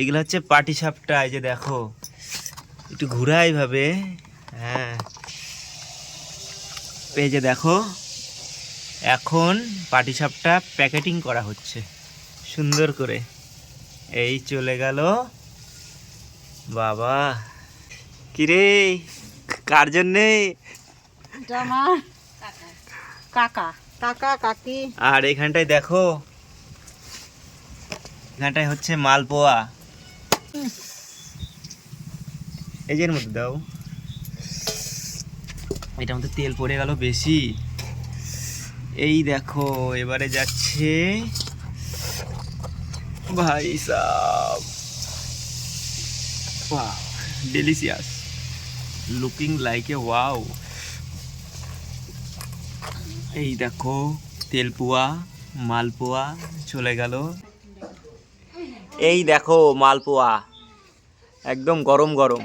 এগুলো হচ্ছে পাটি সাপটা এই যে দেখো। একটু ঘুরাই ভাবে হ্যাঁ। এই যে দেখো এখন পাটি সাপটা প্যাকেটিং করা হচ্ছে সুন্দর করে। এই চলে গেল। বাবা কিরে কার জন্যে? কাকা কাকি। আর এখানটায় দেখো এখানটায় হচ্ছে মালপোয়া। এই যে মধ্যে দাও। এটার মধ্যে তেল পড়ে গেল বেশি। এই দেখো, এবারে যাচ্ছে ভাই sub. Delicious looking like a wow এই দেখো তেলপুয়া মালপোয়া চলে গেল। এই দেখো মালপোয়া। একদম গরম গরম।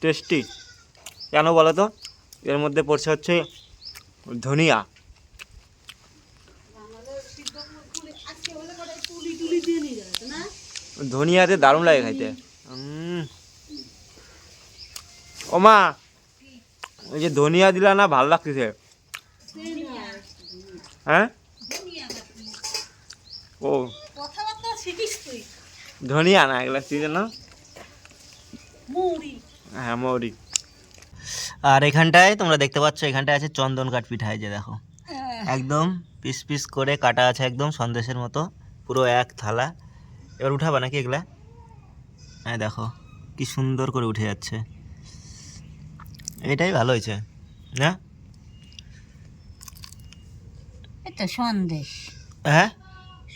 টেস্টি। কেন বলো তো? এর মধ্যে পড়ছে হচ্ছে ধনিয়া। ধনিয়াতে দারুণ লাগে খাইতে। ও মা ওই যে ধনিয়া দিলা না, ভালো লাগতেছে। হ্যাঁ? ও। ধনিয়া না এগুলা কি যেন? হ্যাঁ মৌরি। আর এখানটায় তোমরা দেখতে পাচ্ছ এখানটায় আছে চন্দন কাঠ পিঠা এই যে দেখো। একদম পিস পিস করে কাটা আছে একদম সন্দেশের মতো পুরো এক থালা। এবার উঠাবা নাকি এগুলা? হ্যাঁ দেখো কি সুন্দর করে উঠে যাচ্ছে। এটাই ভালো হয়েছে না? এটা সন্দেশ। হ্যাঁ?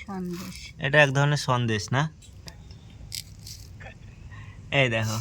সন্দেশ। এটা এক ধরনের সন্দেশ না? এই দেখো।